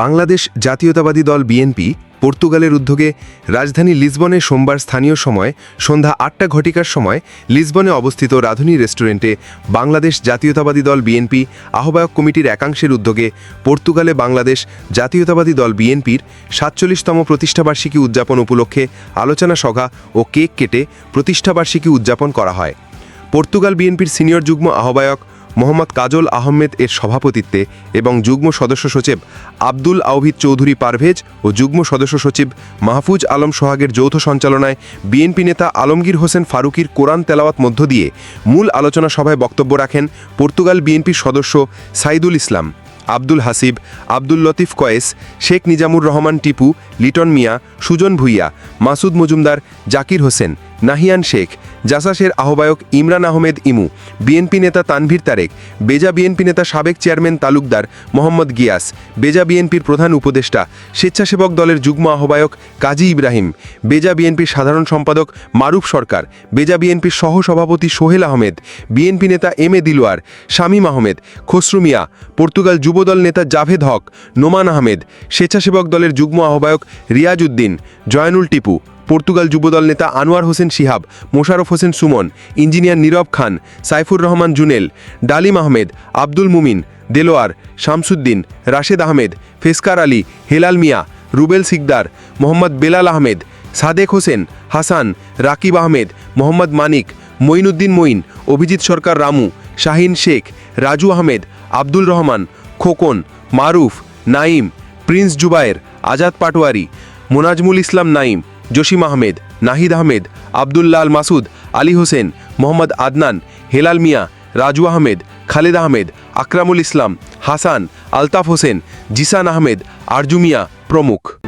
বাংলাদেশ জাতীয়তাবাদী দল বিএনপি পর্তুগালের উদ্যোগে রাজধানী লিসবনে সোমবার স্থানীয় সময় সন্ধ্যা আটটা ঘটিকার সময় লিসবনে অবস্থিত রাধুনী রেস্টুরেন্টে বাংলাদেশ জাতীয়তাবাদী দল বিএনপি আহ্বায়ক কমিটির একাংশের উদ্যোগে পর্তুগালে বাংলাদেশ জাতীয়তাবাদী দল বিএনপির সাতচল্লিশতম প্রতিষ্ঠাবার্ষিকী উদযাপন উপলক্ষে আলোচনা সভা ও কেক কেটে প্রতিষ্ঠাবার্ষিকী উদযাপন করা হয়। পর্তুগাল বিএনপির সিনিয়র যুগ্ম আহ্বায়ক মোহাম্মদ কাজল আহমেদ এর সভাপতিত্বে এবং যুগ্ম সদস্য সচিব আব্দুল আওহিদ চৌধুরী পারভেজ ও যুগ্ম সদস্য সচিব মাহফুজ আলম সোহাগের যৌথ সঞ্চালনায় বিএনপি নেতা আলমগীর হোসেন ফারুকির কোরআন তেলাওয়াত মধ্য দিয়ে মূল আলোচনা সভায় বক্তব্য রাখেন পর্তুগাল বিএনপির সদস্য সাইদুল ইসলাম, আব্দুল হাসিব, আব্দুল লতিফ কয়েস, শেখ নিজামুর রহমান টিপু, লিটন মিয়া, সুজন ভুইয়া, মাসুদ মজুমদার, জাকির হোসেন নাহিয়ান শেখ, জাসাসের আহ্বায়ক ইমরান আহমেদ ইমু, বিএনপি নেতা তানভীর তারেক, বেজা বিএনপি নেতা সাবেক চেয়ারম্যান তালুকদার মোহাম্মদ গিয়াস, বেজা বিএনপির প্রধান উপদেষ্টা, স্বেচ্ছাসেবক দলের যুগ্ম আহ্বায়ক কাজী ইব্রাহিম, বেজা বিএনপির সাধারণ সম্পাদক মারুফ সরকার, বেজা বিএনপির সহসভাপতি সোহেল আহমেদ, বিএনপি নেতা M A Delwar Shamim Ahmed, Khasru Mia, Portugal Jubodal নেতা জাভেদ হক, নোমান আহমেদ, স্বেচ্ছাসেবক দলের যুগ্ম আহ্বায়ক রিয়াজ উদ্দিন, জয়নুল টিপু পর্তুগাল যুবদল নেতা আনোয়ার হোসেন শিহাব, মোশারফ হোসেন সুমন, ইঞ্জিনিয়ার নীরব খান, সাইফুর রহমান জুনেল, ডালিম আহমেদ, আব্দুল মুমিন, দেলোয়ার, শামসুদ্দিন, রাশেদ আহমেদ, ফেসকার আলী, হেলাল মিয়া, রুবেল সিকদার, মোহাম্মদ বেলাল আহমেদ, সাদেক হোসেন, হাসান, রাকিব আহমেদ, মোহাম্মদ মানিক, মঈনুদ্দিন মঈন, অভিজিৎ সরকার রামু, শাহিন শেখ, রাজু আহমেদ, আব্দুল রহমান, খোকন, মারুফ নাইম প্রিন্স জুবায়ের, আজাদ পাটোয়ারি, মোনাজমুল ইসলাম নাইম জসিম আহমেদ, নাহিদ আহমেদ আবদুল্লাল মাসুদ, আলী হোসেন, মোহাম্মদ আদনান, হেলাল মিয়া, রাজু আহমেদ, খালেদ আহমেদ, আকরামুল ইসলাম, হাসান, আলতাফ হোসেন, জিসান আহমেদ, আরজু মিয়া প্রমুখ।